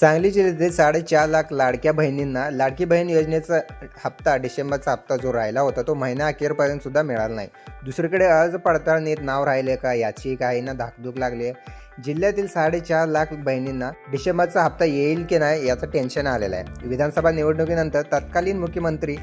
सांगली जिल्ह्यातील साडेचार लाख लाडक्या बहिणींना लाडकी बहीण योजनेचा हप्ता डिसेंबरचा हप्ता जो राहिला होता तो महिना अखेरपर्यंत सुद्धा मिळाला नाही. दुसरीकडे अर्ज पडताळणीत नाव राहिले का याची काहींना धाकधूक लागली आहे. जिल्ह्यातील साडेचार लाख बहिणींना डिसेंबरचा हप्ता येईल की नाही याचं टेन्शन आलेलं आहे. विधानसभा निवडणुकीनंतर तत्कालीन मुख्यमंत्री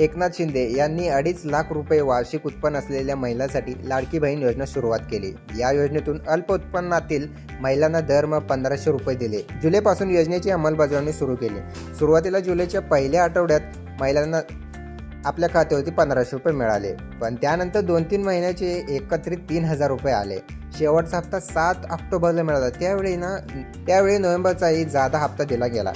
एकनाथ शिंदे यांनी अडीच लाख रुपये वार्षिक उत्पन्न असलेल्या महिलांसाठी लाडकी बहीण योजना सुरुवात केली. या योजनेतून अल्प उत्पन्नातील महिलांना दरमहा पंधराशे रुपये दिले. जुलैपासून योजनेची अंमलबजावणी सुरू केली. सुरुवातीला जुलैच्या पहिल्या आठवड्यात महिलांना आपल्या खात्यावरती पंधराशे रुपये मिळाले. पण त्यानंतर दोन तीन महिन्याचे एकत्रित तीन हजार रुपये आले. शेवटचा हप्ता सात ऑक्टोबरला मिळाला. त्यावेळी ना त्यावेळी नोव्हेंबरचाही जादा हप्ता दिला गेला.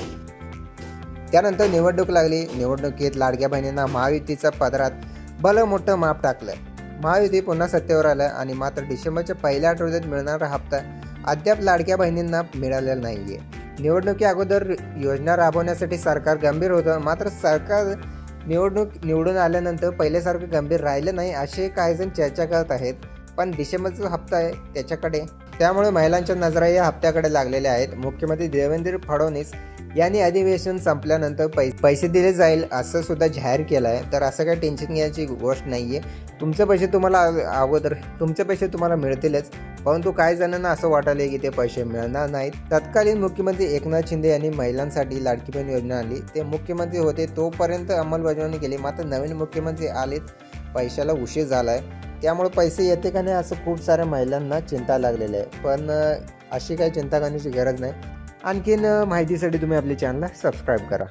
त्यानंतर निवडणूक लागली. निवडणुकीत लाडक्या बहिणींना महायुतीच्या पदरात भलं मोठं माप टाकलं. महायुती पुन्हा सत्तेवर आलं आणि मात्र डिसेंबरच्या पहिल्या आठवड्यात मिळणारा हप्ता अद्याप लाडक्या बहिणींना मिळालेला नाही आहे निवडणुकी अगोदर योजना राबवण्यासाठी सरकार गंभीर होतं. मात्र सरकार निवडणूक निवडून आल्यानंतर पहिल्यासारखं गंभीर राहिलं नाही असे काही जण चर्चा करत आहेत. पण डिसेंबरचा हप्ता आहे त्याच्याकडे. त्यामुळे महिलांच्या नजरा या हप्त्याकडे लागलेल्या आहेत. मुख्यमंत्री देवेंद्र फडणवीस यांनी अधिवेशन संपल्यानंतर पै पैसे दिले जाईल असं सुद्धा जाहीर केलं आहे तर असं काही टेन्शन घ्यायची गोष्ट नाही आहे तुमचे पैसे तुम्हाला अगोदर तुमचे पैसे तुम्हाला मिळतीलच. परंतु काही जणांना असं वाटायला की ते पैसे मिळणार नाहीत. तत्कालीन मुख्यमंत्री एकनाथ शिंदे यांनी महिलांसाठी लाडकी बहीण योजना आणली. ते मुख्यमंत्री होते तोपर्यंत अंमलबजावणी केली. मात्र नवीन मुख्यमंत्री आलेत पैशाला उशीर झाला आहे त्यामुळे पैसे येते का नाही असं खूप साऱ्या महिलांना चिंता लागलेली आहे. पण अशी काही चिंता करण्याची गरज नाही. आणखीन माहितीसाठी तुम्ही आपल्या चॅनलला सबस्क्राईब करा.